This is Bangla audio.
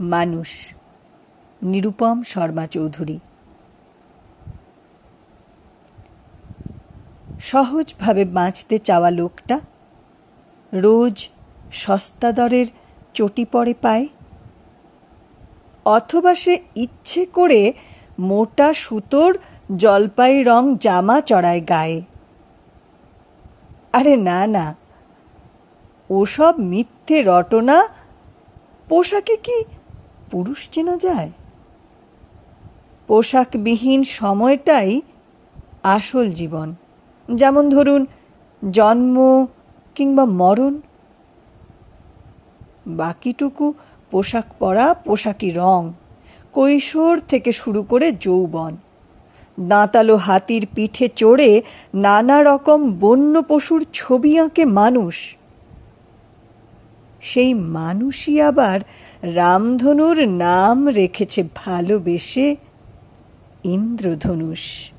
মানুষ। নিরুপম শর্মা চৌধুরী। সহজভাবে বাঁচতে চাওয়া লোকটা রোজ সস্তা দরের চটি পড়ে পায়। অথবা সে ইচ্ছে করে মোটা সুতোর জলপাই রং জামা চড়ায় গায়ে। আরে না না। ওসব মিথ্যে রটনা পোশাকে কি পুরুষ চেনা যায়? পোশাকবিহীন সময়টাই আসল জীবন। যেমন ধরুন, জন্ম কিংবা মরণ। বাকিটুকু পোশাক পরা, পোশাকি রং, কৈশোর থেকে শুরু করে যৌবন। দাঁতালো হাতির পিঠে চড়ে নানা রকম বন্য পশুর ছবি আঁকে মানুষ। সেই মানুষই আবার রামধনুর নাম রেখেছে ভালোবেসে ইন্দ্রধনুষ।